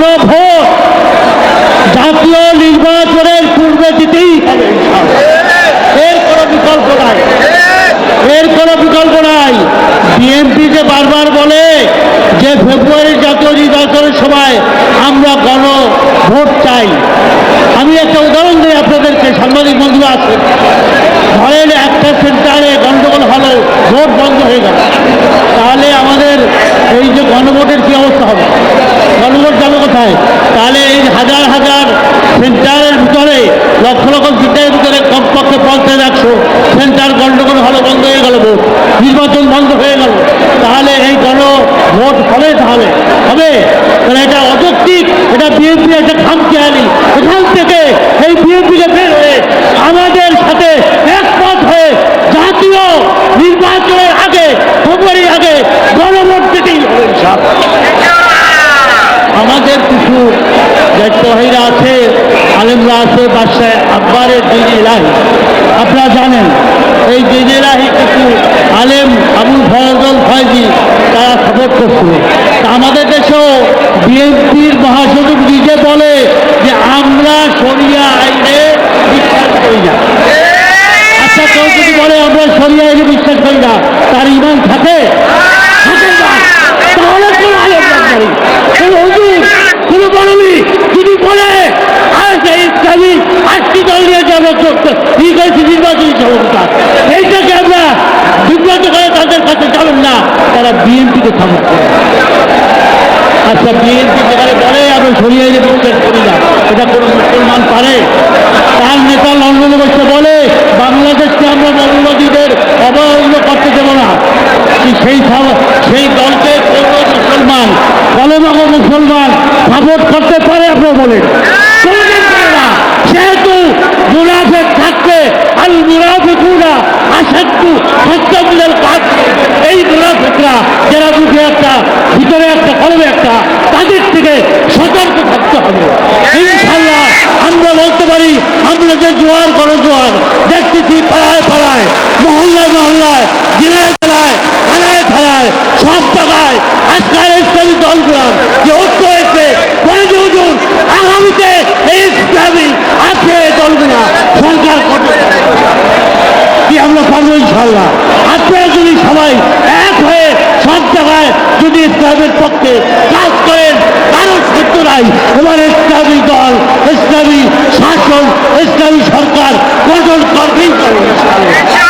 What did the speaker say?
গণভোট জাতীয় নির্বাচনের পূর্বে দিতেই এর কোনো বিকল্প নাই। এর কোনো বিকল্প নাই। বিএনপি বারবার বলে যে ফেব্রুয়ারির জাতীয় নির্বাচনের সময় আমরা গণ ভোট চাই আমি একটা উদাহরণ দিই আপনাদেরকে সাংবাদিক বন্ধুরা আছে ধরেন একটা সেন্টারে গন্ডগোল হলো ভোট বন্ধ হয়ে গেল তাহলে আমাদের এই যে গণভোটের কি অবস্থা হবে গণভোট যাবে কোথায় তাহলে এই হাজার হাজার সেন্টারের ভিতরে, লক্ষ লক্ষ সেন্টারের ভিতরে কমপক্ষে পঞ্চাশ, একশো সেন্টার গণ্ডগোল হলো, বন্ধ হয়ে গেল ভোট। নির্বাচন বন্ধ হয়ে গেল। তাহলে এই গণ ভোট হবে তাহলে? হবে? তাহলে এটা অযৌক্তিক, এটা বিএনপি একটা খামখেয়ালি এখান থেকে এই বিএনপিকে বের হয়ে আমাদের সাথে একমত হয়ে জাতীয় নির্বাচনের আগে ফেব্রুয়ারির আগে গণভোট দিতেই হবে ইনশাআল্লাহ। আমাদের কিছু দায়িত্বহীরা আছে। আলেমরা আছে বাদশাহ আব্বারের দিন এলাহি আপনারা জানেন, এই দিন এলাহি কিন্তু আলেম আবুল ফয়জল ফয়জি, তারা সাপোর্ট করছে আমাদের দেশেও বিএনপির মহাসচিব নিজে বলে যে আমরা সরিয়া আইনে বিশ্বাস করি না আচ্ছা কেউ যদি বলে আমরা সরিয়া আইনে বিশ্বাস করি না তার ইমান থাকে থাকে না। তাহলে কোন আলেম রাজবাড়ি কোন হুজুর কোন বড়বি যদি বলে আজ এই ইসলামী আজকে দল নিয়ে যাব ই করেছি নির্বাচনী সভা এইটাকে আমরা বিব্রত করে তাদের কাছে যাবেন না তারা বিএনপিকে সাপোর্ট করে। আচ্ছা বিএনপি যেখানে বলে আমি সরিয়ে বিশ্বাস করি না এটা কোনো মুসলমান পারে? তার নেতা লন্ডনে বসে বলে, বাংলাদেশকে আমরা মৌলবাদীদের অবহেল্য করতে দেবো না। কি সেই সেই দলকে মুসলমান কলমাগো মুসলমান, সাপোর্ট করতে পারে আপনারা বলেন। কোনোদিন সতর্ক থাকতে হবে। ইনশাল্লাহ আমরা বলতে পারি, আমরা যে জোয়ার করো জোয়ার, দেখতেছি পাড়ায় পাড়ায়, মহল্লায় মহল্লায়, জেলায় জেলায়, থানায় থানায়, সব জায়গায় আজকাল ইসলামী দলগুলার যে ঐক্য হয়েছে বলে আগামীতে এই ইসলামী আছে দলগুলা সরকার কি আমরা পারব ইনশাল্লাহ আপনারা যদি সবাই এক হয়ে সব জায়গায় যদি